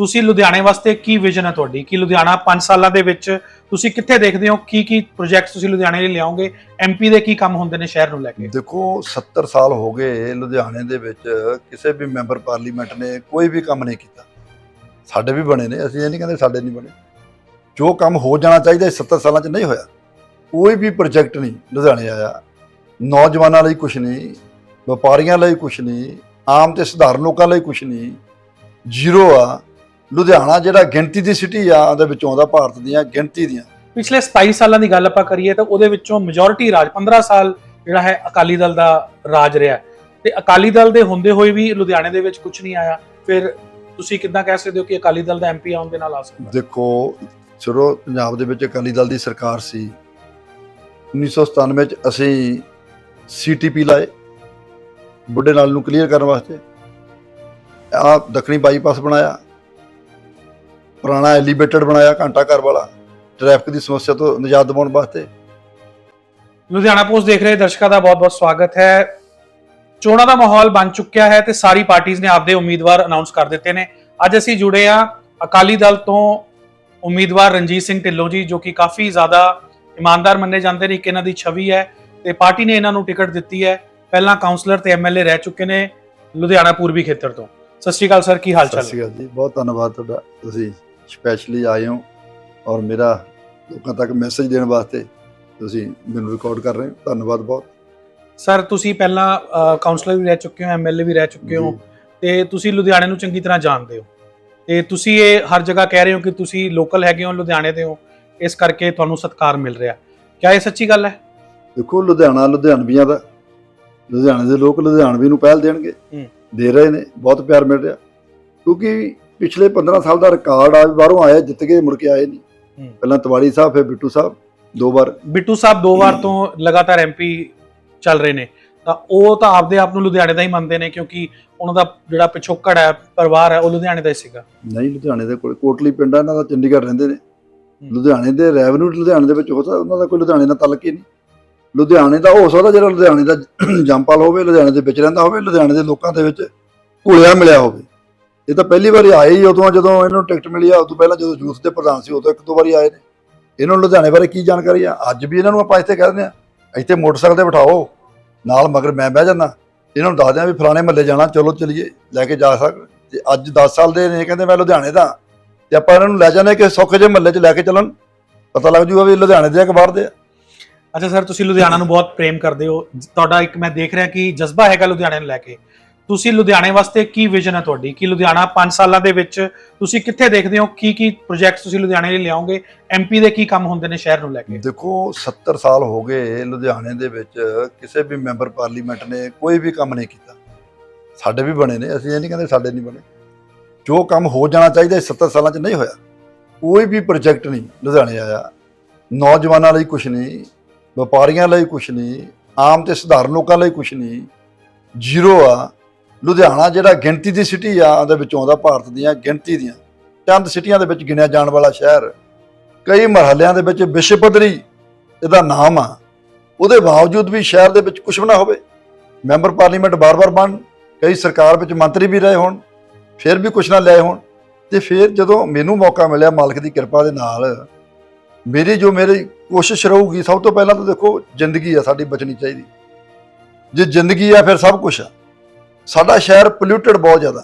ਤੁਸੀਂ ਲੁਧਿਆਣੇ ਵਾਸਤੇ ਕੀ ਵਿਜ਼ਨ ਹੈ ਤੁਹਾਡੀ? ਕਿ ਲੁਧਿਆਣਾ 5 ਸਾਲਾਂ ਦੇ ਵਿੱਚ ਤੁਸੀਂ ਕਿੱਥੇ ਦੇਖਦੇ ਹੋ? ਕੀ ਕੀ ਪ੍ਰੋਜੈਕਟ ਤੁਸੀਂ ਲੁਧਿਆਣੇ ਲਈ ਲਿਆਓਗੇ? ਐਮਪੀ ਦੇ ਕੀ ਕੰਮ ਹੁੰਦੇ ਨੇ ਸ਼ਹਿਰ ਨੂੰ ਲੈ ਕੇ? ਦੇਖੋ 70 ਸਾਲ ਹੋ ਗਏ ਲੁਧਿਆਣੇ ਦੇ ਵਿੱਚ ਕਿਸੇ ਵੀ ਮੈਂਬਰ ਪਾਰਲੀਮੈਂਟ ਨੇ ਕੋਈ ਵੀ ਕੰਮ ਨਹੀਂ ਕੀਤਾ। ਸਾਡੇ ਵੀ ਬਣੇ ਨੇ, ਅਸੀਂ ਇਹ ਨਹੀਂ ਕਹਿੰਦੇ ਸਾਡੇ ਨਹੀਂ ਬਣੇ। ਜੋ ਕੰਮ ਹੋ ਜਾਣਾ ਚਾਹੀਦਾ ਇਹ 70 ਸਾਲਾਂ 'ਚ ਨਹੀਂ ਹੋਇਆ। ਕੋਈ ਵੀ ਪ੍ਰੋਜੈਕਟ ਨਹੀਂ ਲੁਧਿਆਣੇ ਆਇਆ। ਨੌਜਵਾਨਾਂ ਲਈ ਕੁਝ ਨਹੀਂ, ਵਪਾਰੀਆਂ ਲਈ ਕੁਝ ਨਹੀਂ, ਆਮ ਤੇ ਸਧਾਰਨ ਲੋਕਾਂ ਲਈ ਕੁਝ ਨਹੀਂ, ਜ਼ੀਰੋ ਆ। ਲੁਧਿਆਣਾ ਜਿਹੜਾ ਗਿਣਤੀ ਦੀ ਸਿਟੀ ਆ ਉਹਦੇ ਵਿੱਚੋਂ ਆਉਂਦਾ ਭਾਰਤ ਦੀਆਂ ਗਿਣਤੀ ਦੀਆਂ। ਪਿਛਲੇ 27 ਸਾਲਾਂ ਦੀ ਗੱਲ ਆਪਾਂ ਕਰੀਏ ਤਾਂ ਉਹਦੇ ਵਿੱਚੋਂ ਮੈਜੋਰਿਟੀ ਰਾਜ 15 ਸਾਲ ਜਿਹੜਾ ਹੈ ਅਕਾਲੀ ਦਲ ਦਾ ਰਾਜ ਰਿਹਾ ਤੇ ਅਕਾਲੀ ਦਲ ਦੇ ਹੁੰਦੇ ਹੋਏ ਵੀ ਲੁਧਿਆਣੇ ਦੇ ਵਿੱਚ ਕੁਝ ਨਹੀਂ ਆਇਆ। ਫਿਰ ਤੁਸੀਂ ਕਿੱਦਾਂ ਕਹਿ ਸਕਦੇ ਹੋ ਕਿ ਅਕਾਲੀ ਦਲ ਦਾ ਐਮਪੀ ਆਉਣ ਦੇ ਨਾਲ ਆ ਸਕਦਾ? ਦੇਖੋ ਚਲੋ ਪੰਜਾਬ ਦੇ ਵਿੱਚ ਅਕਾਲੀ ਦਲ ਦੀ ਸਰਕਾਰ ਸੀ। 1997 ਚ ਅਸੀਂ ਸੀਟੀਪੀ ਲਾਏ ਬੁੱਢੇ ਨਾਲ ਨੂੰ ਕਲੀਅਰ ਕਰਨ ਵਾਸਤੇ। ਆ ਦੱਖਣੀ ਬਾਈਪਾਸ ਬਣਾਇਆ। ਪੁਰਾਣਾ ਐਲੀਵੇਟਡ ਬਣਾਇਆ ਘੰਟਾ ਘਰ ਵਾਲਾ ਟ੍ਰੈਫਿਕ ਦੀ ਸਮੱਸਿਆ ਤੋਂ ਨਿਜਾਤ ਦਿਵਾਉਣ ਵਾਸਤੇ। ਲੁਧਿਆਣਾ ਪੋਸਟ ਦੇਖ ਰਹੇ ਦਰਸ਼ਕਾਂ ਦਾ ਬਹੁਤ-ਬਹੁਤ ਸਵਾਗਤ ਹੈ। ਚੋਣਾਂ ਦਾ ਮਾਹੌਲ ਬਣ ਚੁੱਕਿਆ ਹੈ ਤੇ ਸਾਰੀ ਪਾਰਟੀਆਂ ਨੇ ਆਪਦੇ ਉਮੀਦਵਾਰ ਅਨਾਉਂਸ ਕਰ ਦਿੱਤੇ ਨੇ। ਅੱਜ ਅਸੀਂ ਜੁੜੇ ਆ ਅਕਾਲੀ ਦਲ ਤੋਂ ਉਮੀਦਵਾਰ ਰਣਜੀਤ ਸਿੰਘ ਢਿੱਲੋਂ ਜੀ ਜੋ ਕਿ ਕਾਫੀ ਜ਼ਿਆਦਾ ਇਮਾਨਦਾਰ ਮੰਨੇ ਜਾਂਦੇ ਨੇ ਇੱਕ ਇਹਨਾਂ ਦੀ ਛਵੀ ਹੈ ਤੇ ਪਾਰਟੀ ਨੇ ਇਹਨਾਂ ਨੂੰ ਟਿਕਟ ਦਿੱਤੀ ਹੈ। ਪਹਿਲਾਂ ਕਾਉਂਸਲਰ ਤੇ ਐਮਐਲਏ ਰਹਿ ਚੁੱਕੇ ਨੇ ਲੁਧਿਆਣਾ ਪੂਰਬੀ ਖੇਤਰ ਤੋਂ। ਸਤਿ ਸ਼੍ਰੀ ਅਕਾਲ ਸਰ ਕੀ ਹਾਲ ਸਤਿ ਚਾਲ ਸ਼੍ਰੀ ਅਕਾਲ ਜੀ ਬਹੁਤ ਧੰਨਵਾਦ ਤੁਹਾਡਾ ਤੁਸੀਂ। ਸਪੈਸ਼ਲੀ ਆਏ ਹੋ ਔਰ ਮੇਰਾ ਲੋਕਾਂ ਤੱਕ ਮੈਸੇਜ ਦੇਣ ਵਾਸਤੇ ਤੁਸੀਂ ਮੈਨੂੰ ਰਿਕਾਰਡ ਕਰ ਰਹੇ ਹੋ। ਧੰਨਵਾਦ ਬਹੁਤ। ਸਰ ਤੁਸੀਂ ਪਹਿਲਾਂ ਕਾਉਂਸਲਰ ਵੀ ਰਹਿ ਚੁੱਕੇ ਹੋ ਐਮਐਲਏ ਵੀ ਰਹਿ ਚੁੱਕੇ ਹੋ। ਤੇ ਤੁਸੀਂ ਲੁਧਿਆਣੇ ਨੂੰ ਚੰਗੀ ਤਰ੍ਹਾਂ ਜਾਣਦੇ ਹੋ। ਤੇ ਤੁਸੀਂ ਇਹ ਹਰ ਜਗ੍ਹਾ ਕਹਿ ਰਹੇ ਹੋ ਕਿ ਤੁਸੀਂ ਲੋਕਲ ਹੈਗੇ ਹੋ ਲੁਧਿਆਣੇ ਦੇ ਹੋ ਇਸ ਕਰਕੇ ਤੁਹਾਨੂੰ ਸਤਿਕਾਰ ਮਿਲ ਰਿਹਾ। ਕਿਆ ਇਹ ਸੱਚੀ ਗੱਲ ਹੈ? ਦੇਖੋ ਲੁਧਿਆਣਾ ਲੁਧਿਆਣਵੀਆਂ ਦਾ ਲੁਧਿਆਣੇ ਦੇ ਲੋਕ ਲੁਧਿਆਣਵੀ ਨੂੰ ਪਹਿਲ ਦੇਣਗੇ। ਦੇ ਰਹੇ ਨੇ ਬਹੁਤ ਪਿਆਰ ਮਿਲ ਰਿਹਾ। ਕਿਉਂਕਿ ਪਿਛਲੇ 15 ਸਾਲ ਦਾ ਰਿਕਾਰਡ ਆ ਵੀ ਬਾਹਰੋਂ ਆਏ ਜਿੱਤ ਕੇ ਮੁੜ ਕੇ ਆਏ ਨਹੀਂ। ਪਹਿਲਾਂ ਤਵਾੜੀ ਸਾਹਿਬ ਫਿਰ ਬਿੱਟੂ ਸਾਹਿਬ ਦੋ ਵਾਰ। ਬਿੱਟੂ ਸਾਹਿਬ ਦੋ ਵਾਰ ਤੋਂ ਲਗਾਤਾਰ ਐਮਪੀ ਚੱਲ ਰਹੇ ਨੇ। ਤਾਂ ਉਹ ਤਾਂ ਆਪਦੇ ਆਪ ਨੂੰ ਲੁਧਿਆਣੇ ਦਾ ਹੀ ਮੰਨਦੇ ਨੇ ਕਿਉਂਕਿ ਉਹਨਾਂ ਦਾ ਜਿਹੜਾ ਪਿਛੋਕੜ ਹੈ ਪਰਿਵਾਰ ਹੈ ਉਹ ਲੁਧਿਆਣੇ ਦਾ ਹੀ ਸੀਗਾ। ਨਹੀਂ ਲੁਧਿਆਣੇ ਦੇ ਕੋਲ ਕੋਟਲੀ ਪਿੰਡ ਆ ਇਹਨਾਂ ਦਾ ਚੰਡੀਗੜ੍ਹ ਰਹਿੰਦੇ ਨੇ। ਲੁਧਿਆਣੇ ਦੇ ਰੈਵਨਿਊ ਲੁਧਿਆਣੇ ਦੇ ਵਿੱਚ ਹੋ ਸਕਦਾ ਉਹਨਾਂ ਦਾ ਕੋਈ ਲੁਧਿਆਣੇ ਨਾਲ ਤਾਲੁਕ ਹੀ ਨਹੀਂ। ਲੁਧਿਆਣੇ ਦਾ ਹੋ ਸਕਦਾ ਜਿਹੜਾ ਲੁਧਿਆਣੇ ਦਾ ਜੰਪਲ ਹੋਵੇ ਲੁਧਿਆਣੇ ਦੇ ਵਿੱਚ ਰਹਿੰਦਾ ਹੋਵੇ ਲੁਧਿਆਣੇ ਦੇ ਲੋਕਾਂ ਦੇ ਵਿੱਚ ਘੁਲਿਆ ਮਿਲਿਆ ਹੋਵੇ। ਇਹ ਤਾਂ ਪਹਿਲੀ ਵਾਰੀ ਆਏ ਹੀ ਉਦੋਂ, ਜਦੋਂ ਇਹਨੂੰ ਟਿਕਟ ਮਿਲੀ ਆ, ਉਦੋਂ ਪਹਿਲਾਂ ਜਦੋਂ ਯੂਥ ਦੇ ਪ੍ਰਧਾਨ ਸੀ, ਉਦੋਂ ਇੱਕ ਦੋ ਵਾਰੀ ਆਏ ਨੇ। ਇਹਨਾਂ ਨੂੰ ਲੁਧਿਆਣੇ ਬਾਰੇ ਕੀ ਜਾਣਕਾਰੀ ਆ? ਅੱਜ ਵੀ ਇਹਨਾਂ ਨੂੰ ਆਪਾਂ ਇੱਥੇ ਕਹਿ ਆ, ਇੱਥੇ ਮੋਟਰਸਾਈਕਲ ਤੇ ਬਿਠਾਓ, ਨਾਲ ਮਗਰ ਮੈਂ ਬਹਿ ਜਾਂਦਾ। ਇਹਨਾਂ ਨੂੰ ਦੱਸਦੇ ਆ ਵੀ ਫਲਾਣੇ ਮਹੱਲੇ ਜਾਣਾ, ਚਲੋ ਚਲੀਏ, ਲੈ ਕੇ ਜਾ ਸਕਦੇ ਤੇ ਅੱਜ 10 ਸਾਲ ਦੇ ਨੇ, ਕਹਿੰਦੇ ਮੈਂ ਲੁਧਿਆਣੇ ਦਾ। ਤੇ ਆਪਾਂ ਇਹਨਾਂ ਨੂੰ ਲੈ ਜਾਂਦੇ ਕਿ ਸੌਖੇ ਜਿਹੇ ਮਹੱਲੇ 'ਚ ਲੈ ਕੇ ਚੱਲਣ। ਪਤਾ ਲੱਗ ਜੂਗਾ ਵੀ ਲੁਧਿਆਣੇ ਦੇ ਆ ਕਿ ਬਾਹਰ ਦੇ ਆ। ਅੱਛਾ, ਸਰ, ਤੁਸੀਂ ਲੁਧਿਆਣਾ ਨੂੰ ਬਹੁਤ ਪ੍ਰੇਮ ਕਰਦੇ ਹੋ। ਤੁਹਾਡਾ ਇੱਕ ਮੈਂ ਦੇਖ ਰਿਹਾ ਕਿ ਜਜ਼ਬਾ ਹੈਗਾ ਲੁਧਿਆਣੇ ਨੂੰ ਲੈ ਕੇ। ਤੁਸੀਂ ਲੁਧਿਆਣੇ ਵਾਸਤੇ ਕੀ ਵਿਜ਼ਨ ਹੈ ਤੁਹਾਡੀ? ਕਿ ਲੁਧਿਆਣਾ 5 ਸਾਲਾਂ ਦੇ ਵਿੱਚ ਤੁਸੀਂ ਕਿੱਥੇ ਦੇਖਦੇ ਹੋ? ਕੀ ਕੀ ਪ੍ਰੋਜੈਕਟਸ ਤੁਸੀਂ ਲੁਧਿਆਣੇ ਲਈ ਲਿਆਓਗੇ? ਐਮਪੀ ਦੇ ਕੀ ਕੰਮ ਹੁੰਦੇ ਨੇ ਸ਼ਹਿਰ ਨੂੰ ਲੈ ਕੇ? ਦੇਖੋ 70 ਸਾਲ ਹੋ ਗਏ ਲੁਧਿਆਣੇ ਦੇ ਵਿੱਚ ਕਿਸੇ ਵੀ ਮੈਂਬਰ ਪਾਰਲੀਮੈਂਟ ਨੇ ਕੋਈ ਵੀ ਕੰਮ ਨਹੀਂ ਕੀਤਾ। ਸਾਡੇ ਵੀ ਬਣੇ ਨੇ, ਅਸੀਂ ਇਹ ਨਹੀਂ ਕਹਿੰਦੇ ਸਾਡੇ ਨਹੀਂ ਬਣੇ। ਜੋ ਕੰਮ ਹੋ ਜਾਣਾ ਚਾਹੀਦਾ ਇਹ 70 ਸਾਲਾਂ 'ਚ ਨਹੀਂ ਹੋਇਆ। ਕੋਈ ਵੀ ਪ੍ਰੋਜੈਕਟ ਨਹੀਂ ਲੁਧਿਆਣੇ ਆਇਆ। ਨੌਜਵਾਨਾਂ ਲਈ ਕੁਝ ਨਹੀਂ, ਵਪਾਰੀਆਂ ਲਈ ਕੁਝ ਨਹੀਂ, ਆਮ ਤੇ ਸਧਾਰਨ ਲੋਕਾਂ ਲਈ ਕੁਝ ਨਹੀਂ, ਜ਼ੀਰੋ ਆ। ਲੁਧਿਆਣਾ ਜਿਹੜਾ ਗਿਣਤੀ ਦੀ ਸਿਟੀ ਆ, ਉਹਦੇ ਵਿੱਚ ਆਉਂਦਾ ਭਾਰਤ ਦੀਆਂ ਗਿਣਤੀ ਦੀਆਂ। ਚੰਦ ਸਿਟੀਆਂ ਦੇ ਵਿੱਚ ਗਿਣਿਆ ਜਾਣ ਵਾਲਾ ਸ਼ਹਿਰ, ਕਈ ਮਹੱਲਿਆਂ ਦੇ ਵਿੱਚ ਵਿਸ਼ਵ ਪੱਧਰੀ ਇਹਦਾ ਨਾਮ ਆ। ਉਹਦੇ ਬਾਵਜੂਦ ਵੀ ਸ਼ਹਿਰ ਦੇ ਵਿੱਚ ਕੁਝ ਵੀ ਨਾ ਹੋਵੇ, ਮੈਂਬਰ ਪਾਰਲੀਮੈਂਟ ਬਾਰ-ਬਾਰ ਬਣ, ਕਈ ਸਰਕਾਰ ਵਿੱਚ ਮੰਤਰੀ ਵੀ ਰਹੇ ਹੋਣ, ਫਿਰ ਵੀ ਕੁਝ ਨਾ ਲਏ ਹੋਣ, ਤੇ ਫਿਰ ਜਦੋਂ ਮੈਨੂੰ ਮੌਕਾ ਮਿਲਿਆ ਮਾਲਕ ਦੀ ਕਿਰਪਾ ਦੇ ਨਾਲ, ਮੇਰੀ ਜੋ ਮੇਰੀ ਕੋਸ਼ਿਸ਼ ਰਹੂਗੀ, ਸਭ ਤੋਂ ਪਹਿਲਾਂ ਤਾਂ ਦੇਖੋ, ਜ਼ਿੰਦਗੀ ਆ ਸਾਡੀ ਬਚਣੀ ਚਾਹੀਦੀ। ਜੇ ਜ਼ਿੰਦਗੀ ਆ, ਫਿਰ ਸਭ ਕੁਝ ਆ। ਸਾਡਾ ਸ਼ਹਿਰ ਪੋਲਿਊਟਡ ਬਹੁਤ ਜ਼ਿਆਦਾ।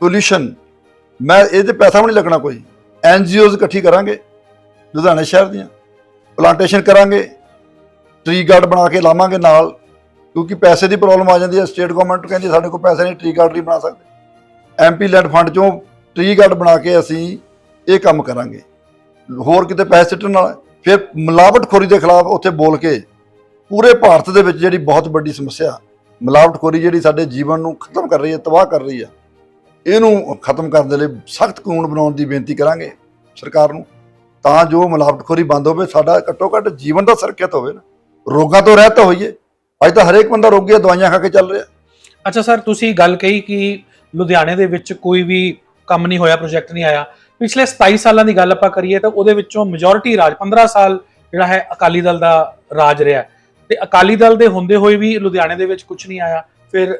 ਪੋਲੂਸ਼ਨ ਮੈਂ ਇਹਦੇ ਪੈਸਾ ਵੀ ਨਹੀਂ ਲੱਗਣਾ ਕੋਈ। ਐਨਜੀਓਜ਼ ਇਕੱਠੀ ਕਰਾਂਗੇ, ਲੁਧਿਆਣੇ ਸ਼ਹਿਰ ਦੀਆਂ। ਪਲਾਂਟੇਸ਼ਨ ਕਰਾਂਗੇ ਟ੍ਰੀ ਗਾਰਡ ਬਣਾ ਕੇ ਲਾਵਾਂਗੇ ਨਾਲ, ਕਿਉਂਕਿ ਪੈਸੇ ਦੀ ਪ੍ਰੋਬਲਮ ਆ ਜਾਂਦੀ ਹੈ। ਸਟੇਟ ਗਵਰਨਮੈਂਟ ਕਹਿੰਦੀ ਸਾਡੇ ਕੋਲ ਪੈਸੇ ਨਹੀਂ ਟ੍ਰੀ ਗਾਰਡ ਨਹੀਂ ਬਣਾ ਸਕਦੇ। ਐਮਪੀ ਲੈਂਡ ਫੰਡ ਚੋਂ ਟ੍ਰੀ ਗਾਰਡ ਬਣਾ ਕੇ ਅਸੀਂ ਇਹ ਕੰਮ ਕਰਾਂਗੇ। ਹੋਰ ਕਿਤੇ ਪੈਸੇ ਸਿੱਟਣ ਨਾਲ, ਫਿਰ ਮਿਲਾਵਟਖੋਰੀ ਦੇ ਖਿਲਾਫ ਉੱਥੇ ਬੋਲ ਕੇ, ਪੂਰੇ ਭਾਰਤ ਦੇ ਵਿੱਚ ਜਿਹੜੀ ਬਹੁਤ ਵੱਡੀ ਸਮੱਸਿਆ ਮਿਲਾਵਟਖੋਰੀ ਜਿਹੜੀ ਸਾਡੇ ਜੀਵਨ ਨੂੰ ਖਤਮ ਕਰ ਰਹੀ ਹੈ, ਤਬਾਹ ਕਰ ਰਹੀ ਹੈ। ਇਹਨੂੰ ਖਤਮ ਕਰਨ ਦੇ ਲਈ ਸਖਤ ਕਾਨੂੰਨ ਬਣਾਉਣ ਦੀ ਬੇਨਤੀ ਕਰਾਂਗੇ ਸਰਕਾਰ ਨੂੰ। ਤਾਂ ਜੋ ਮਿਲਾਵਟਖੋਰੀ ਬੰਦ ਹੋਵੇ, ਸਾਡਾ ਘੱਟੋ ਘੱਟ ਜੀਵਨ ਦਾ ਸੁਰੱਖਿਅਤ ਹੋਵੇ ਨਾ। ਰੋਗਾਂ ਤੋਂ ਰਹਿਤ ਹੋਈਏ, ਅੱਜ ਤਾਂ ਹਰੇਕ ਬੰਦਾ ਰੋਗੀ ਹੈ, ਦਵਾਈਆਂ ਖਾ ਕੇ ਚੱਲ ਰਿਹਾ। ਅੱਛਾ ਸਰ, ਤੁਸੀਂ ਗੱਲ ਕਹੀ ਕਿ ਲੁਧਿਆਣੇ ਦੇ ਵਿੱਚ ਕੋਈ ਵੀ ਕੰਮ ਨਹੀਂ ਹੋਇਆ ਪ੍ਰੋਜੈਕਟ ਨਹੀਂ ਆਇਆ। ਪਿਛਲੇ 27 ਸਾਲਾਂ ਦੀ ਗੱਲ ਆਪਾਂ ਕਰੀਏ ਤਾਂ ਉਹਦੇ ਵਿੱਚੋਂ ਮੈਜੋਰਿਟੀ ਰਾਜ 15 ਸਾਲ ਜਿਹੜਾ ਹੈ ਅਕਾਲੀ ਦਲ ਦਾ ਰਾਜ ਰਿਹਾ ਤੇ ਅਕਾਲੀ ਦਲ ਦੇ ਹੁੰਦੇ ਹੋਏ ਵੀ ਲੁਧਿਆਣੇ ਦੇ ਵਿੱਚ ਕੁਝ ਨਹੀਂ ਆਇਆ, ਫਿਰ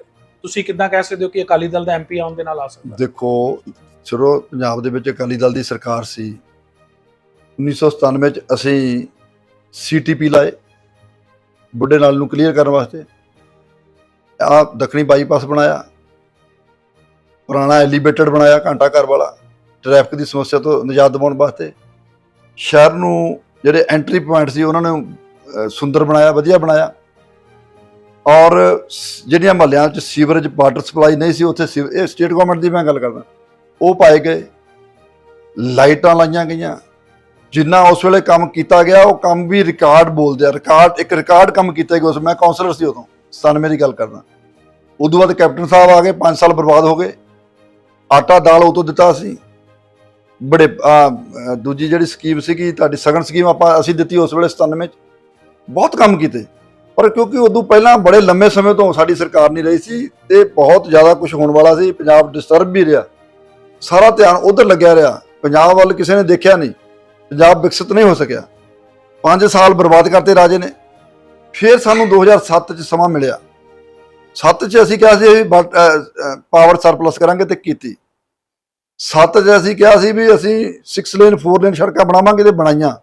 ਤੁਸੀਂ ਕਿੱਦਾਂ ਕਹਿ ਸਕਦੇ ਹੋ ਕਿ ਅਕਾਲੀ ਦਲ ਦਾ ਐਮਪੀ ਆਉਣ ਦੇ ਨਾਲ ਆ ਸਕਦਾ? ਦੇਖੋ ਜਦੋਂ ਪੰਜਾਬ ਦੇ ਵਿੱਚ ਅਕਾਲੀ ਦਲ ਦੀ ਸਰਕਾਰ ਸੀ। 1997 ਚ ਅਸੀਂ ਸੀਟੀਪੀ ਲਾਏ, ਬੁੱਢੇ ਨਾਲ ਨੂੰ ਕਲੀਅਰ ਕਰਨ ਵਾਸਤੇ। ਆ ਦੱਖਣੀ ਬਾਈਪਾਸ ਬਣਾਇਆ, ਪੁਰਾਣਾ ਐਲੀਵੇਟਡ ਬਣਾਇਆ ਘੰਟਾ ਘਰ ਵਾਲਾ ਟ੍ਰੈਫਿਕ ਦੀ ਸਮੱਸਿਆ ਤੋਂ ਨਿਜਾਤ ਦਿਵਾਉਣ ਵਾਸਤੇ। ਸ਼ਹਿਰ ਨੂੰ ਜਿਹੜੇ ਐਂਟਰੀ ਪੁਆਇੰਟ ਸੀ, ਉਹਨਾਂ ਨੂੰ ਸੁੰਦਰ ਬਣਾਇਆ, ਵਧੀਆ ਬਣਾਇਆ। ਔਰ ਜਿਹੜੀਆਂ ਮਹੱਲਿਆਂ 'ਚ ਸੀਵਰੇਜ ਵਾਟਰ ਸਪਲਾਈ ਨਹੀਂ ਸੀ, ਉੱਥੇ ਸੀਵ- ਇਹ ਸਟੇਟ ਗਵਰਨਮੈਂਟ ਦੀ ਮੈਂ ਗੱਲ ਕਰਦਾ। ਉਹ ਪਾਏ ਗਏ, ਲਾਈਟਾਂ ਲਾਈਆਂ ਗਈਆਂ। ਜਿੰਨਾ ਉਸ ਵੇਲੇ ਕੰਮ ਕੀਤਾ ਗਿਆ, ਉਹ ਕੰਮ ਵੀ ਰਿਕਾਰਡ ਬੋਲਦੇ ਆ। ਰਿਕਾਰਡ, ਇੱਕ ਰਿਕਾਰਡ ਕੰਮ ਕੀਤਾ ਗਿਆ ਉਸ ਮੈਂ ਕਾਉਂਸਲਰ ਸੀ ਉਦੋਂ, ਸਨ ਦੀ ਗੱਲ ਕਰਦਾ। ਉਦੋਂ ਬਾਅਦ ਕੈਪਟਨ ਸਾਹਿਬ ਆ ਗਏ 5 ਸਾਲ ਬਰਬਾਦ ਹੋ ਗਏ। ਆਟਾ, ਦਾਲ ਉਹ ਤੋਂ ਦਿੱਤਾ ਸੀ। ਬੜੇ ਦੂਜੀ ਜਿਹੜੀ ਸਕੀਮ ਸੀਗੀ, ਤੁਹਾਡੀ ਸਗਨ ਸਕੀਮ ਆਪਾਂ, ਅਸੀਂ ਦਿੱਤੀ ਉਸ ਵੇਲੇ 97 ਚ। ਬਹੁਤ ਕੰਮ ਕੀਤੇ। ਪਰ ਕਿਉਂਕਿ ਉਦੋਂ ਪਹਿਲਾਂ ਬੜੇ ਲੰਮੇ ਸਮੇਂ ਤੋਂ ਸਾਡੀ ਸਰਕਾਰ ਨਹੀਂ ਰਹੀ ਸੀ ਤੇ ਬਹੁਤ ਜ਼ਿਆਦਾ ਕੁਝ ਹੋਣ ਵਾਲਾ ਸੀ, ਪੰਜਾਬ ਡਿਸਟਰਬ ਵੀ ਰਿਹਾ। ਸਾਰਾ ਧਿਆਨ ਉਧਰ ਲੱਗਿਆ ਰਿਹਾ। ਪੰਜਾਬ ਵੱਲ ਕਿਸੇ ਨੇ ਦੇਖਿਆ ਨਹੀਂ। ਪੰਜਾਬ ਵਿਕਸਿਤ ਨਹੀਂ ਹੋ ਸਕਿਆ। 5 ਸਾਲ ਬਰਬਾਦ ਕਰਤੇ ਰਾਜੇ ਨੇ। ਫਿਰ ਸਾਨੂੰ 2007 ਚ ਸਮਾਂ ਮਿਲਿਆ। 7 ਚ ਅਸੀਂ ਕਿਹਾ ਸੀ ਅਸੀਂ ਪਾਵਰ ਸਰਪਲਸ ਕਰਾਂਗੇ ਤੇ ਕੀਤੀ। 7 ਚ ਅਸੀਂ ਕਿਹਾ ਸੀ ਵੀ ਅਸੀਂ 6 ਲੇਨ 4 ਲੇਨ ਸੜਕਾਂ ਬਣਾਵਾਂਗੇ ਤੇ ਬਣਾਈਆਂ।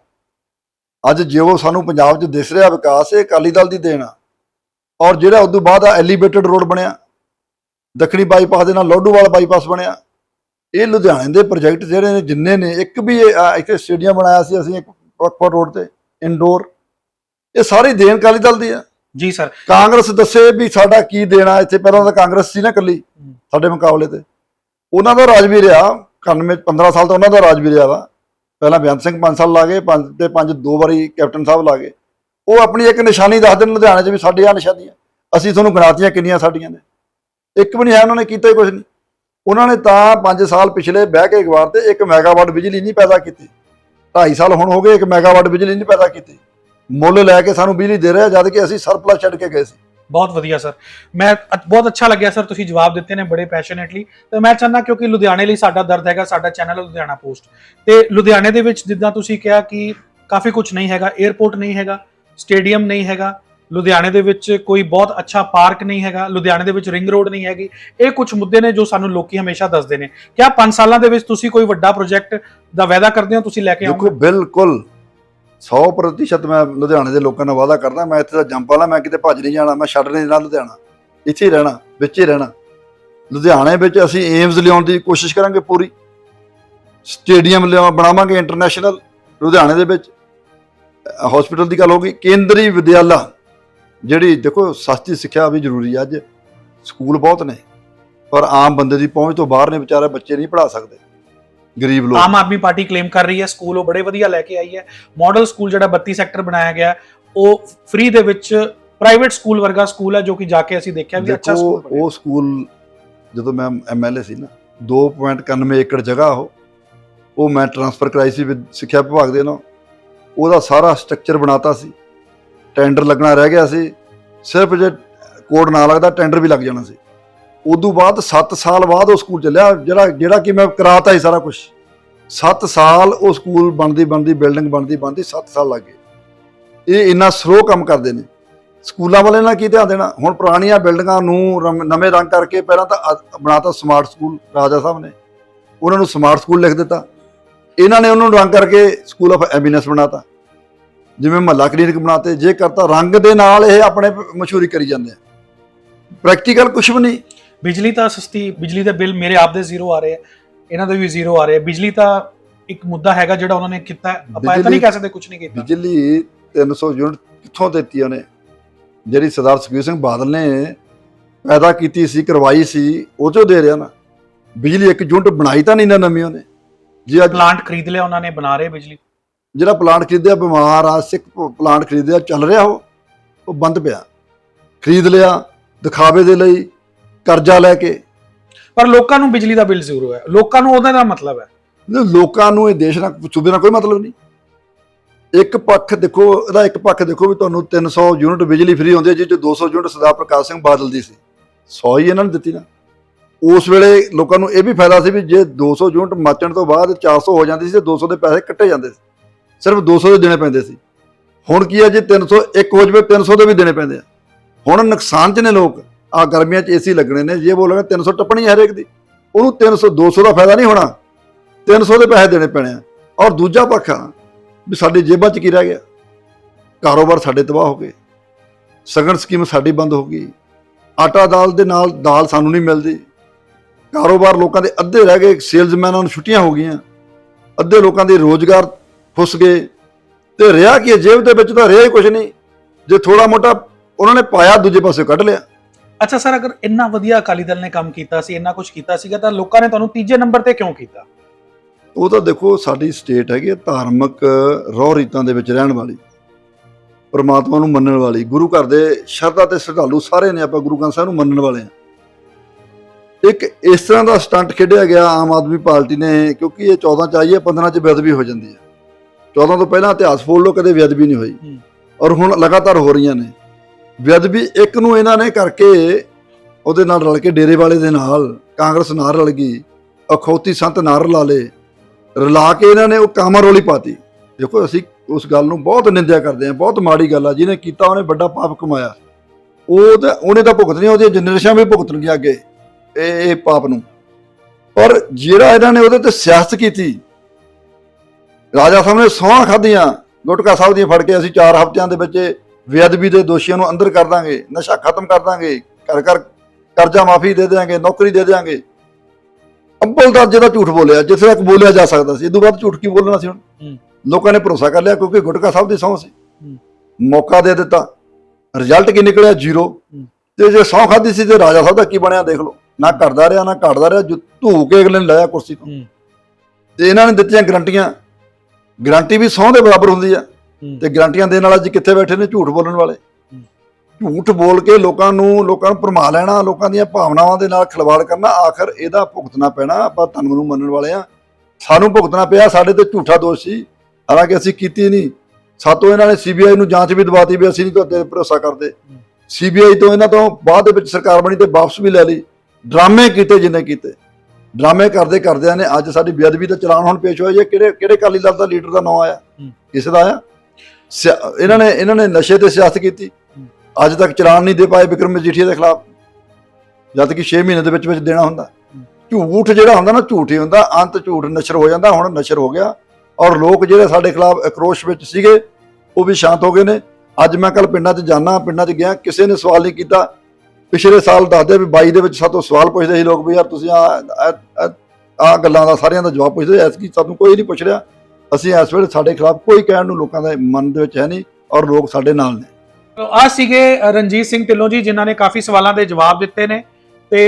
ਅੱਜ ਜਿਉਂ ਸਾਨੂੰ ਪੰਜਾਬ 'ਚ ਦਿਸ ਰਿਹਾ ਵਿਕਾਸ ਇਹ ਅਕਾਲੀ ਦਲ ਦੀ ਦੇਣ ਆ। ਔਰ ਜਿਹੜਾ ਉਦੋਂ ਬਾਅਦ ਆ ਐਲੀਵੇਟਡ ਰੋਡ ਬਣਿਆ ਦੱਖਣੀ ਬਾਈਪਾਸ ਦੇ ਨਾਲ ਲੋਡੂਵਾਲ ਬਾਈਪਾਸ ਬਣਿਆ ਇਹ ਲੁਧਿਆਣੇ ਦੇ ਪ੍ਰੋਜੈਕਟ ਜਿਹੜੇ ਨੇ ਜਿੰਨੇ ਨੇ ਇੱਕ ਵੀ ਇੱਥੇ ਸਟੇਡੀਅਮ ਬਣਾਇਆ ਸੀ ਅਸੀਂ ਇੱਕ ਪੱਕਪਾ ਰੋਡ ਤੇ ਇਨਡੋਰ ਇਹ ਸਾਰੀ ਦੇਣ ਅਕਾਲੀ ਦਲ ਦੀ ਆ। ਜੀ ਸਰ। ਕਾਂਗਰਸ ਦੱਸੇ ਵੀ ਸਾਡਾ ਕੀ ਦੇਣਾ ਇੱਥੇ ਪਹਿਲਾਂ ਤਾਂ ਕਾਂਗਰਸ ਸੀ ਨਾ ਕੱਲੀ ਸਾਡੇ ਮੁਕਾਬਲੇ ਤੇ। ਉਹਨਾਂ ਦਾ ਰਾਜ ਵੀ ਰਿਹਾ 91 15 ਸਾਲ ਤੋਂ ਉਹਨਾਂ ਦਾ ਰਾਜ ਵੀ ਰਿਹਾ ਵਾ। ਪਹਿਲਾਂ ਬੇਅੰਤ ਸਿੰਘ 5 ਸਾਲ ਲਾ ਗਏ, ਪੰਜ ਤੇ ਪੰਜ ਦੋ ਵਾਰੀ ਕੈਪਟਨ ਸਾਹਿਬ ਲਾ ਗਏ। ਉਹ ਆਪਣੀ ਇੱਕ ਨਿਸ਼ਾਨੀ ਦੱਸ ਦੇਣ ਲੁਧਿਆਣੇ 'ਚ ਵੀ ਸਾਡੇ ਆ ਨਿਸ਼ਾਨੀਆਂ, ਅਸੀਂ ਤੁਹਾਨੂੰ ਗਣਾਤੀਆਂ ਕਿੰਨੀਆਂ ਸਾਡੀਆਂ ਨੇ। ਇੱਕ ਵੀ ਨਹੀਂ ਹੈ ਉਹਨਾਂ ਨੇ ਕੀਤਾ ਹੀ ਕੁਝ ਨਹੀਂ। ਉਹਨਾਂ ਨੇ ਤਾਂ 5 ਸਾਲ ਪਿਛਲੇ ਬਹਿ ਕੇ ਅਖਬਾਰ ਤੇ 1 ਮੈਗਾਵਾਟ ਬਿਜਲੀ ਨਹੀਂ ਪੈਦਾ ਕੀਤੀ। 2.5 ਸਾਲ ਹੁਣ ਹੋ ਗਏ 1 ਮੈਗਾਵਾਟ ਬਿਜਲੀ ਨਹੀਂ ਪੈਦਾ ਕੀਤੀ। ਮੁੱਲ ਲੈ ਕੇ ਸਾਨੂੰ ਬਿਜਲੀ ਦੇ ਰਿਹਾ ਜਦ ਕਿ ਅਸੀਂ ਸਰਪਲਸ ਛੱਡ ਕੇ ਗਏ ਸੀ। ਬਹੁਤ ਵਧੀਆ ਸਰ ਮੈਂ ਅ- ਬਹੁਤ ਅੱਛਾ ਲੱਗਿਆ ਸਰ ਤੁਸੀਂ ਜਵਾਬ ਦਿੱਤੇ ਨੇ ਬੜੇ ਪੈਸ਼ਨੇਟਲੀ ਤੇ ਮੈਂ ਚਾਹੁੰਦਾ ਕਿਉਂਕਿ ਲੁਧਿਆਣੇ ਲਈ ਸਾਡਾ ਦਰਦ ਹੈਗਾ ਸਾਡਾ ਚੈਨਲ ਲੁਧਿਆਣਾ ਪੋਸਟ ਤੇ ਲੁਧਿਆਣੇ ਦੇ ਵਿੱਚ ਜਿੱਦਾਂ ਤੁਸੀਂ ਕਿਹਾ ਕਿ ਕਾਫੀ ਕੁਝ ਨਹੀਂ ਹੈਗਾ 에어ਪੋਰਟ ਨਹੀਂ ਹੈਗਾ ਸਟੇਡੀਅਮ ਨਹੀਂ ਹੈਗਾ ਲੁਧਿਆਣੇ ਦੇ ਵਿੱਚ ਕੋਈ ਬਹੁਤ ਅੱਛਾ ਪਾਰਕ ਨਹੀਂ ਹੈਗਾ ਲੁਧਿਆਣੇ ਦੇ ਵਿੱਚ ਰਿੰਗ ਰੋਡ ਨਹੀਂ ਹੈਗੀ ਇਹ ਕੁਝ ਮੁੱਦੇ ਨੇ ਜੋ ਸਾਨੂੰ ਲੋਕੀ ਹਮੇਸ਼ਾ ਦੱਸਦੇ ਨੇ। ਕਿਆ 5 ਸਾਲਾਂ ਦੇ ਵਿੱਚ ਤੁਸੀਂ ਕੋਈ ਵੱਡਾ ਪ੍ਰੋਜੈਕਟ ਦਾ ਵਾਅਦਾ ਕਰਦੇ ਹੋ ਤੁਸੀਂ ਲੈ ਕੇ ਦੇਖੋ ਆਓਗੇ ਬਿਲਕੁਲ 100% ਮੈਂ ਲੁਧਿਆਣੇ ਦੇ ਲੋਕਾਂ ਨਾਲ ਵਾਅਦਾ ਕਰਦਾ, ਮੈਂ ਇੱਥੇ ਦਾ ਜੰਪ ਵਾਲਾ, ਮੈਂ ਕਿਤੇ ਭੱਜ ਨਹੀਂ ਜਾਣਾ, ਮੈਂ ਛੱਡ ਨਹੀਂ ਦੇਣਾ ਲੁਧਿਆਣਾ। ਇੱਥੇ ਹੀ ਰਹਿਣਾ, ਵਿੱਚ ਹੀ ਰਹਿਣਾ। ਲੁਧਿਆਣੇ ਵਿੱਚ ਅਸੀਂ ਏਮਸ ਲਿਆਉਣ ਦੀ ਕੋਸ਼ਿਸ਼ ਕਰਾਂਗੇ ਪੂਰੀ। ਸਟੇਡੀਅਮ ਲਿਆ, ਬਣਾਵਾਂਗੇ ਇੰਟਰਨੈਸ਼ਨਲ ਲੁਧਿਆਣੇ ਦੇ ਵਿੱਚ। ਹਸਪੀਟਲ ਦੀ ਗੱਲ ਹੋ ਗਈ, ਕੇਂਦਰੀ ਵਿਦਿਆਲਾ, ਜਿਹੜੀ ਦੇਖੋ, ਸਸਤੀ ਸਿੱਖਿਆ ਵੀ ਜ਼ਰੂਰੀ ਹੈ ਅੱਜ। ਸਕੂਲ ਬਹੁਤ ਨੇ, ਪਰ ਆਮ ਬੰਦੇ ਦੀ ਪਹੁੰਚ ਤੋਂ ਬਾਹਰ ਨੇ ਵਿਚਾਰੇ, ਬੱਚੇ ਨਹੀਂ ਪੜ੍ਹਾ ਸਕਦੇ। ਗਰੀਬ ਲੋਕ। ਆਮ ਆਦਮੀ ਪਾਰਟੀ ਕਲੇਮ ਕਰ ਰਹੀ ਹੈ ਸਕੂਲ ਉਹ ਬੜੇ ਵਧੀਆ ਲੈ ਕੇ ਆਈ ਹੈ। ਮਾਡਲ ਸਕੂਲ ਜਿਹੜਾ 32 ਸੈਕਟਰ ਬਣਾਇਆ ਗਿਆ ਉਹ ਫ੍ਰੀ ਦੇ ਵਿੱਚ ਪ੍ਰਾਈਵੇਟ ਸਕੂਲ ਵਰਗਾ ਸਕੂਲ ਹੈ ਜੋ ਕਿ ਜਾ ਕੇ ਅਸੀਂ ਦੇਖਿਆ ਵੀ ਅੱਛਾ ਦੇਖੋ ਸਕੂਲ ਬਣਿਆ। ਉਹ ਸਕੂਲ ਜਦੋਂ ਮੈਂ ਐਮਐਲਏ ਸੀ ਨਾ 2.91 ਏਕੜ ਜਗ੍ਹਾ ਉਹ ਉਹ ਮੈਂ ਟ੍ਰਾਂਸਫਰ ਕਰਾਈ ਸੀ ਵਿਦ ਸਿੱਖਿਆ ਵਿਭਾਗ ਦੇ ਨਾਲ। ਉਹਦਾ ਸਾਰਾ ਸਟਰਕਚਰ ਬਣਾਤਾ ਸੀ। ਟੈਂਡਰ ਲੱਗਣਾ ਰਹਿ ਗਿਆ ਸੀ। ਸਿਰਫ ਜੇ ਕੋਡ ਨਾ ਲੱਗਦਾ ਟੈਂਡਰ ਵੀ ਲੱਗ ਜਾਣਾ ਸੀ। ਉਦੋਂ ਬਾਅਦ 7 ਸਾਲ ਬਾਅਦ ਉਹ ਸਕੂਲ ਚੱਲਿਆ, ਜਿਹੜਾ ਜਿਹੜਾ ਕਿ ਮੈਂ ਕਰਾਤਾ ਹੀ ਸਾਰਾ ਕੁਝ 7 ਸਾਲ ਉਹ ਸਕੂਲ ਬਣਦੀ ਬਣਦੀ, ਬਿਲਡਿੰਗ ਬਣਦੀ ਬਣਦੀ 7 ਸਾਲ ਲੱਗ ਗਏ। ਇਹ ਇੰਨਾ ਸਲੋ ਕੰਮ ਕਰਦੇ ਨੇ। ਸਕੂਲਾਂ ਵਾਲੇ ਨਾਲ ਕੀ ਧਿਆਨ ਦੇਣਾ? ਹੁਣ ਪੁਰਾਣੀਆਂ ਬਿਲਡਿੰਗਾਂ ਨੂੰ ਰਮ- ਨਵੇਂ ਰੰਗ ਕਰਕੇ ਪਹਿਲਾਂ ਤਾਂ ਅ- ਬਣਾਤਾ ਸਮਾਰਟ ਸਕੂਲ ਰਾਜਾ ਸਾਹਿਬ ਨੇ। ਉਹਨਾਂ ਨੂੰ ਸਮਾਰਟ ਸਕੂਲ ਲਿਖ ਦਿੱਤਾ। ਇਹਨਾਂ ਨੇ ਉਹਨੂੰ ਰੰਗ ਕਰਕੇ ਸਕੂਲ ਆਫ ਐਮੀਨੈਂਸ ਬਣਾਤਾ। ਜਿਵੇਂ ਮਹੱਲਾ ਕਲੀਨਿਕ ਬਣਾਤੇ, ਜੇ ਕਰਤਾ, ਰੰਗ ਦੇ ਨਾਲ ਇਹ ਆਪਣੇ ਮਸ਼ਹੂਰੀ ਕਰੀ ਜਾਂਦੇ ਆ। ਪ੍ਰੈਕਟੀਕਲ ਕੁਝ ਵੀ ਨਹੀਂ। ਬਿਜਲੀ ਤਾਂ ਸਸਤੀ ਬਿਜਲੀ ਦੇ ਬਿੱਲ ਮੇਰੇ ਆਪ ਦੇ ਜ਼ੀਰੋ ਆ ਰਹੇ ਆ ਇਹਨਾਂ ਦੇ ਵੀ ਜ਼ੀਰੋ ਆ ਰਹੇ ਆ। ਬਿਜਲੀ ਤਾਂ ਇੱਕ ਮੁੱਦਾ ਹੈਗਾ ਜਿਹੜਾ ਉਹਨਾਂ ਨੇ ਕੀਤਾ। ਆਪਾਂ ਇਹ ਤਾਂ ਨਹੀਂ ਕਹਿ ਸਕਦੇ ਕੁਝ ਨਹੀਂ ਕੀਤਾ। ਬਿਜਲੀ 300 ਯੂਨਿਟ ਕਿੱਥੋਂ ਦਿੱਤੀ ਉਹਨੇ? ਜਿਹੜੀ ਸਰਦਾਰ ਸੁਖਬੀਰ ਸਿੰਘ ਬਾਦਲ ਨੇ ਪੈਦਾ ਕੀਤੀ ਸੀ ਕਰਵਾਈ ਸੀ ਉਹ ਚੋਂ ਦੇ ਰਿਹਾ ਨਾ। ਬਿਜਲੀ ਇੱਕ ਯੂਨਿਟ ਬਣਾਈ ਤਾਂ ਨਹੀਂ ਨਾ ਨਵੀਂ ਉਹਨੇ। ਜੇ ਅੱਜ ਪਲਾਂਟ ਖਰੀਦ ਲਿਆ ਉਹਨਾਂ ਨੇ ਬਣਾ ਰਹੇ ਬਿਜਲੀ। ਜਿਹੜਾ ਪਲਾਂਟ ਖਰੀਦਿਆ ਬਿਮਾਰ ਆ ਸਿੱਖ ਪਲਾਂਟ ਖਰੀਦਿਆ ਚੱਲ ਰਿਹਾ ਉਹ। ਉਹ ਬੰਦ ਪਿਆ। ਖਰੀਦ ਲਿਆ ਦਿਖਾਵੇ ਦੇ ਲਈ ਕਰਜ਼ਾ ਲੈ ਕੇ। ਪਰ ਲੋਕਾਂ ਨੂੰ ਬਿਜਲੀ ਦਾ ਬਿੱਲ ਜ਼ੀਰੋ ਹੈ। ਲੋਕਾਂ ਨੂੰ ਉਹਦਾ ਦਾ ਮਤਲਬ ਹੈ। ਲੋਕਾਂ ਨੂੰ ਇਹ ਦੇਸ਼ ਨਾਲ ਸੂਬੇ ਨਾਲ ਕੋਈ ਮਤਲਬ ਨਹੀਂ। ਇੱਕ ਪੱਖ ਦੇਖੋ ਇਹਦਾ ਇੱਕ ਪੱਖ ਦੇਖੋ ਵੀ ਤੁਹਾਨੂੰ 300 ਯੂਨਿਟ ਬਿਜਲੀ ਫ੍ਰੀ ਹੁੰਦੀ ਹੈ ਜਿਸ ਚ 200 ਯੂਨਿਟ ਸਰਦਾਰ ਪ੍ਰਕਾਸ਼ ਸਿੰਘ ਬਾਦਲ ਦੀ ਸੀ। 100 ਹੀ ਇਹਨਾਂ ਨੇ ਦਿੱਤੀ ਨਾ। ਉਸ ਵੇਲੇ ਲੋਕਾਂ ਨੂੰ ਇਹ ਵੀ ਫਾਇਦਾ ਸੀ ਵੀ ਜੇ 200 ਯੂਨਿਟ ਮੱਚਣ ਤੋਂ ਬਾਅਦ 400 ਹੋ ਜਾਂਦੀ ਸੀ ਤੇ 200 ਦੇ ਪੈਸੇ ਕੱਟੇ ਜਾਂਦੇ ਸੀ। ਸਿਰਫ 200 ਦੇ ਦੇਣੇ ਪੈਂਦੇ ਸੀ। ਹੁਣ ਕੀ ਹੈ ਜੇ 300 ਇੱਕ ਹੋ ਜਵੇ 300 ਦੇ ਵੀ ਦੇਣੇ ਪੈਂਦੇ ਆ। ਹੁਣ ਨੁਕਸਾਨ ਚ ਨੇ ਲੋਕ। ਆ ਗਰਮੀਆਂ ਚ ਏਸੀ ਲੱਗਣੇ ਨੇ, ਜੇ ਬੋਲਾਂਗੇ 300 ਟੱਪਣੀ ਹੈ ਹਰੇਕ ਦੀ, ਉਹਨੂੰ 300 200 ਦਾ ਫਾਇਦਾ ਨਹੀਂ ਹੋਣਾ। 300 ਦੇ ਪੈਸੇ ਦੇਣੇ ਪੈਣੇ ਆ। ਔਰ ਦੂਜਾ ਪੱਖ ਆ, ਵੀ ਸਾਡੀ ਜੇਬਾਂ 'ਚ ਕੀ ਰਹਿ ਗਿਆ? ਕਾਰੋਬਾਰ ਸਾਡੇ ਤਬਾਹ ਹੋ ਗਏ। ਸਗਨ ਸਕੀਮ ਸਾਡੀ ਬੰਦ ਹੋ ਗਈ। ਆਟਾ ਦਾਲ ਦੇ ਨਾਲ ਦਾਲ ਸਾਨੂੰ ਨਹੀਂ ਮਿਲਦੀ। ਕਾਰੋਬਾਰ ਲੋਕਾਂ ਦੇ ਅੱਧੇ ਰਹਿ ਗਏ, ਸੇਲਜ਼ਮੈਨਾਂ ਨੂੰ ਛੁੱਟੀਆਂ ਹੋ ਗਈਆਂ। ਅੱਧੇ ਲੋਕਾਂ ਦੇ ਰੋਜ਼ਗਾਰ ਫੁੱਸ ਗਏ। ਤੇ ਰਿਹਾ ਕੀ ਹੈ? ਜੇਬ ਦੇ ਵਿੱਚ ਤਾਂ ਰਿਹਾ ਹੀ ਕੁਝ ਨਹੀਂ। ਜੇ ਥੋੜਾ ਮੋਟਾ ਉਹਨਾਂ ਨੇ ਪਾਇਆ, ਦੂਜੇ ਪਾਸੇ ਕੱਢ ਲਿਆ। ਅੱਛਾ ਸਰ ਅਗਰ ਇੰਨਾ ਵਧੀਆ ਅਕਾਲੀ ਦਲ ਨੇ ਕੰਮ ਕੀਤਾ ਸੀ ਇੰਨਾ ਕੁਝ ਕੀਤਾ ਸੀਗਾ ਤਾਂ ਲੋਕਾਂ ਨੇ ਤੁਹਾਨੂੰ ਤੀਜੇ ਨੰਬਰ ਤੇ ਕਿਉਂ ਕੀਤਾ? ਉਹ ਤਾਂ ਦੇਖੋ ਸਾਡੀ ਸਟੇਟ ਹੈਗੀ ਹੈ ਧਾਰਮਿਕ ਰੋਹ ਰੀਤਾਂ ਦੇ ਵਿੱਚ ਰਹਿਣ ਵਾਲੀ ਪਰਮਾਤਮਾ ਨੂੰ ਮੰਨਣ ਵਾਲੀ ਗੁਰੂ ਘਰ ਦੇ ਸ਼ਰਧਾ ਤੇ ਸ਼ਰਧਾਲੂ ਸਾਰੇ ਨੇ ਆਪਾਂ ਗੁਰੂ ਗ੍ਰੰਥ ਸਾਹਿਬ ਨੂੰ ਮੰਨਣ ਵਾਲੇ ਆ ਇੱਕ ਇਸ ਤਰ੍ਹਾਂ ਦਾ ਸਟੰਟ ਖੇਡਿਆ ਗਿਆ ਆਮ ਆਦਮੀ ਪਾਰਟੀ ਨੇ ਕਿਉਂਕਿ ਇਹ 14 ਚ ਆਈ ਹੈ 15 ਚ ਬੇਅਦਬੀ ਹੋ ਜਾਂਦੀ ਹੈ। 14 ਤੋਂ ਪਹਿਲਾਂ ਇਤਿਹਾਸ ਫੋਲ ਲਓ ਕਦੇ ਬੇਅਦਬੀ ਨਹੀਂ ਹੋਈ। ਔਰ ਹੁਣ ਲਗਾਤਾਰ ਹੋ ਰਹੀਆਂ ਨੇ। ਬੇਅਦਬੀ ਇੱਕ ਨੂੰ ਇਹਨਾਂ ਨੇ ਕਰਕੇ ਉਹਦੇ ਨਾਲ ਰਲ ਕੇ ਡੇਰੇ ਵਾਲੇ ਦੇ ਨਾਲ ਕਾਂਗਰਸ ਨਾਲ ਰਲ ਗਈ, ਅਖੌਤੀ ਸੰਤ ਨਾਲ ਰਲਾ ਲੇ ਰਲਾ ਕੇ ਇਹਨਾਂ ਨੇ ਉਹ ਕਾਮਰੋਲੀ ਪਾਤੀ। ਦੇਖੋ ਅਸੀਂ ਉਸ ਗੱਲ ਨੂੰ ਬਹੁਤ ਨਿੰਦਿਆ ਕਰਦੇ ਹਾਂ, ਬਹੁਤ ਮਾੜੀ ਗੱਲ ਆ, ਜਿਹਨੇ ਕੀਤਾ ਉਹਨੇ ਵੱਡਾ ਪਾਪ ਕਮਾਇਆ। ਉਹ ਤਾਂ ਉਹਨੇ ਤਾਂ ਭੁਗਤਣੀ ਉਹਦੀਆਂ ਜਨਰੇਸ਼ਨਾਂ ਵੀ ਭੁਗਤਣਗੀਆਂ ਅੱਗੇ, ਇਹ ਇਹ ਪਾਪ ਨੂੰ। ਪਰ ਜਿਹੜਾ ਇਹਨਾਂ ਨੇ ਉਹਦੇ ਤੇ ਸਿਆਸਤ ਕੀਤੀ, ਰਾਜਾ ਸਾਹਿਬ ਨੇ ਸੌਂਹਾਂ ਖਾਧੀਆਂ ਗੁਟਕਾ ਸਾਹਿਬ ਦੀਆਂ ਫੜ ਕੇ ਅਸੀਂ 4 ਹਫ਼ਤਿਆਂ ਦੇ ਵਿੱਚ ਬੇਅਦਬੀ ਦੇ ਦੋਸ਼ੀਆਂ ਨੂੰ ਅੰਦਰ ਕਰ ਦਾਂਗੇ ਨਸ਼ਾ ਖਤਮ ਕਰ ਦਾਂਗੇ ਘਰ ਘਰ ਕਰਜ਼ਾ ਮਾਫੀ ਦੇ ਦੇਾਂਗੇ ਨੌਕਰੀ ਦੇ ਦੇਾਂਗੇ ਅੱਬਲ ਦਾ ਜਿਹੜਾ ਝੂਠ ਬੋਲਿਆ ਜਿੱਥੇ ਤੱਕ ਬੋਲਿਆ ਜਾ ਸਕਦਾ ਸੀ ਇਹ ਤੋਂ ਬਾਅਦ ਝੂਠ ਕੀ ਬੋਲਣਾ ਸੀ ਹੁਣ। ਲੋਕਾਂ ਨੇ ਭਰੋਸਾ ਕਰ ਲਿਆ ਕਿਉਂਕਿ ਗੁਟਕਾ ਸਾਹਿਬ ਦੀ ਸੀ ਹੂੰ। ਮੌਕਾ ਦੇ ਦਿੱਤਾ ਰਿਜ਼ਲਟ ਕੀ ਨਿਕਲਿਆ ਜ਼ੀਰੋ। ਤੇ ਜੇ ਸਹੁੰ ਖਾਦੀ ਸੀ ਤੇ ਰਾਜਾ ਸਾਹਿਬ ਦਾ ਕੀ ਬਣਿਆ ਦੇਖ ਲਓ ਨਾ ਘਟਦਾ ਰਿਹਾ ਨਾ ਘਟਦਾ ਰਿਹਾ ਜੋ ਧੂ ਕੇ ਅਗਲੇ ਨੇ ਲਾਇਆ ਕੁਰਸੀ ਤੋਂ। ਤੇ ਇਹਨਾਂ ਨੇ ਦਿੱਤੀਆਂ ਗਰੰਟੀਆਂ ਗਰੰਟੀ ਵੀ ਸਹੁੰ ਦੇ ਬਰਾਬਰ ਹੁੰਦੀ ਆ। ਤੇ ਗਰੰਟੀਆਂ ਦੇਣ ਵਾਲਾ ਜੀ ਕਿੱਥੇ ਬੈਠੇ ਨੇ ਝੂਠ ਬੋਲਣ ਵਾਲੇ। ਝੂਠ ਬੋਲ ਕੇ ਲੋਕਾਂ ਨੂੰ ਲੋਕਾਂ ਨੂੰ ਭਰਮਾ ਲੈਣਾ ਲੋਕਾਂ ਦੀਆਂ ਭਾਵਨਾਵਾਂ ਦੇ ਨਾਲ ਖਿਲਵਾੜ ਕਰਨਾ ਆਖਰ ਇਹਦਾ ਭੁਗਤਣਾ ਪੈਣਾ ਆਪਾਂ ਧਰਮ ਨੂੰ ਮੰਨਣ ਵਾਲੇ ਆ ਸਾਨੂੰ ਭੁਗਤਣਾ ਪਿਆ ਸਾਡੇ ਤੇ ਝੂਠਾ ਦੋਸ਼ ਸੀ। ਹਾਲਾਂਕਿ ਅਸੀਂ ਕੀਤੀ ਨਹੀਂ। ਸਾਤੋਂ ਇਹਨਾਂ ਨੇ ਸੀਬੀਆਈ ਨੂੰ ਜਾਂਚ ਵੀ ਦਵਾਤੀ ਵੀ ਅਸੀਂ ਨਹੀਂ ਤੁਹਾਡੇ ਤੇ ਭਰੋਸਾ ਕਰਦੇ। ਸੀਬੀਆਈ ਤੋਂ ਇਹਨਾਂ ਤੋਂ ਬਾਅਦ ਦੇ ਵਿੱਚ ਸਰਕਾਰ ਬਣੀ ਤੇ ਵਾਪਸ ਵੀ ਲੈ ਲਈ। ਡਰਾਮੇ ਕੀਤੇ ਜਿੰਨੇ ਕੀਤੇ। ਡਰਾਮੇ ਕਰਦੇ ਕਰਦਿਆਂ ਨੇ ਅੱਜ ਸਾਡੀ ਬੇਅਦਬੀ ਦਾ ਚਲਾਨ ਹੁਣ ਪੇਸ਼ ਹੋਇਆ ਜੇ। ਕਿਹੜੇ ਕਿਹੜੇ ਅਕਾਲੀ ਦਲ ਦਾ ਲੀਡਰ ਦਾ ਨਾਮ ਆਇਆ। ਕਿਸੇ ਦਾ ਆਇਆ? ਇਹਨਾਂ ਨੇ ਇਹਨਾਂ ਨੇ ਨਸ਼ੇ ਤੇ ਸਿਆਸਤ ਕੀਤੀ। ਅੱਜ ਤੱਕ ਚਲਾਨ ਨਹੀਂ ਦੇ ਪਾਏ ਵਿਕਰਮ ਮਜੀਠੀਆ ਦੇ ਖਿਲਾਫ। ਜਦ ਕਿ 6 ਮਹੀਨੇ ਦੇ ਵਿੱਚ ਵਿੱਚ ਦੇਣਾ ਹੁੰਦਾ। ਝੂਠ ਜਿਹੜਾ ਹੁੰਦਾ ਨਾ, ਝੂਠ ਹੀ ਹੁੰਦਾ। ਅੰਤ ਝੂਠ ਨਸ਼ਰ ਹੋ ਜਾਂਦਾ। ਹੁਣ ਨਸ਼ਰ ਹੋ ਗਿਆ। ਔਰ ਲੋਕ ਜਿਹੜੇ ਸਾਡੇ ਖਿਲਾਫ ਅਕਰੋਸ਼ ਵਿੱਚ ਸੀਗੇ, ਉਹ ਵੀ ਸ਼ਾਂਤ ਹੋ ਗਏ ਨੇ। ਅੱਜ ਮੈਂ ਕੱਲ ਪਿੰਡਾਂ 'ਚ ਜਾਣਾ ਪਿੰਡਾਂ 'ਚ ਗਿਆ। ਕਿਸੇ ਨੇ ਸਵਾਲ ਨਹੀਂ ਕੀਤਾ। ਪਿਛਲੇ ਸਾਲ ਦੱਸਦੇ ਵੀ 22 ਦੇ ਵਿੱਚ ਸਾਤੋਂ ਸਵਾਲ ਪੁੱਛਦੇ ਸੀ ਲੋਕ ਵੀ, ਯਾਰ, ਤੁਸੀਂ ਆ ਆ ਗੱਲਾਂ ਦਾ ਸਾਰਿਆਂ ਦਾ ਜਵਾਬ ਪੁੱਛਦੇ ਐਸ ਕੀ ਸਾਨੂੰ ਕੋਈ ਨਹੀਂ ਪੁੱਛ ਰਿਹਾ। ਅਸੀਂ ਇਸ ਵੇਲੇ ਸਾਡੇ ਖਿਲਾਫ ਕੋਈ ਕਹਿਣ ਨੂੰ ਲੋਕਾਂ ਦੇ ਮਨ ਦੇ ਵਿੱਚ ਹੈ ਨਹੀਂ ਔਰ ਲੋਕ ਸਾਡੇ ਨਾਲ ਨੇ। ਆ ਸੀਗੇ ਰਣਜੀਤ ਸਿੰਘ ਢਿੱਲੋਂ ਜੀ ਜਿਨ੍ਹਾਂ ਨੇ ਕਾਫੀ ਸਵਾਲਾਂ ਦੇ ਜਵਾਬ ਦਿੱਤੇ ਨੇ ਤੇ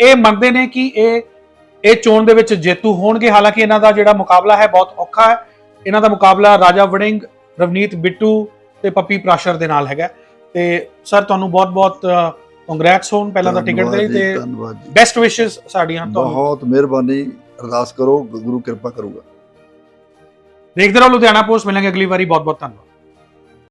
ਇਹ ਮੰਨਦੇ ਨੇ ਕਿ ਇਹ ਇਹ ਚੋਣ ਦੇ ਵਿੱਚ ਜੇਤੂ ਹੋਣਗੇ। ਹਾਲਾਂਕਿ ਇਹਨਾਂ ਦਾ ਜਿਹੜਾ ਮੁਕਾਬਲਾ ਹੈ ਬਹੁਤ ਔਖਾ ਹੈ। ਇਹਨਾਂ ਦਾ ਮੁਕਾਬਲਾ ਰਾਜਾ ਵੜਿੰਗ ਰਵਨੀਤ ਬਿੱਟੂ ਤੇ ਪੱਪੀ ਪ੍ਰਾਸ਼ਰ ਦੇ ਨਾਲ ਹੈਗਾ। ਤੇ ਸਰ ਤੁਹਾਨੂੰ ਬਹੁਤ-ਬਹੁਤ ਕੰਗ੍ਰੈਟਸ ਹੋਣ। ਪਹਿਲਾਂ ਤਾਂ ਟਿਕਟ ਦੇ ਤੇ ਬੈਸਟ ਵਿਸ਼ੇਸ ਸਾਡੀਆਂ ਤੁਹਾਨੂੰ। ਬਹੁਤ ਮਿਹਰਬਾਨੀ। ਅਰਦਾਸ ਕਰੋ ਗੁਰੂ ਕਿਰਪਾ ਕਰੂਗਾ। ਦੇਖਦੇ ਰਹੋ ਲੁਧਿਆਣਾ ਪੋਸਟ ਮਿਲਾਂਗੇ ਅਗਲੀ ਵਾਰੀ। ਬਹੁਤ-ਬਹੁਤ ਧੰਨਵਾਦ।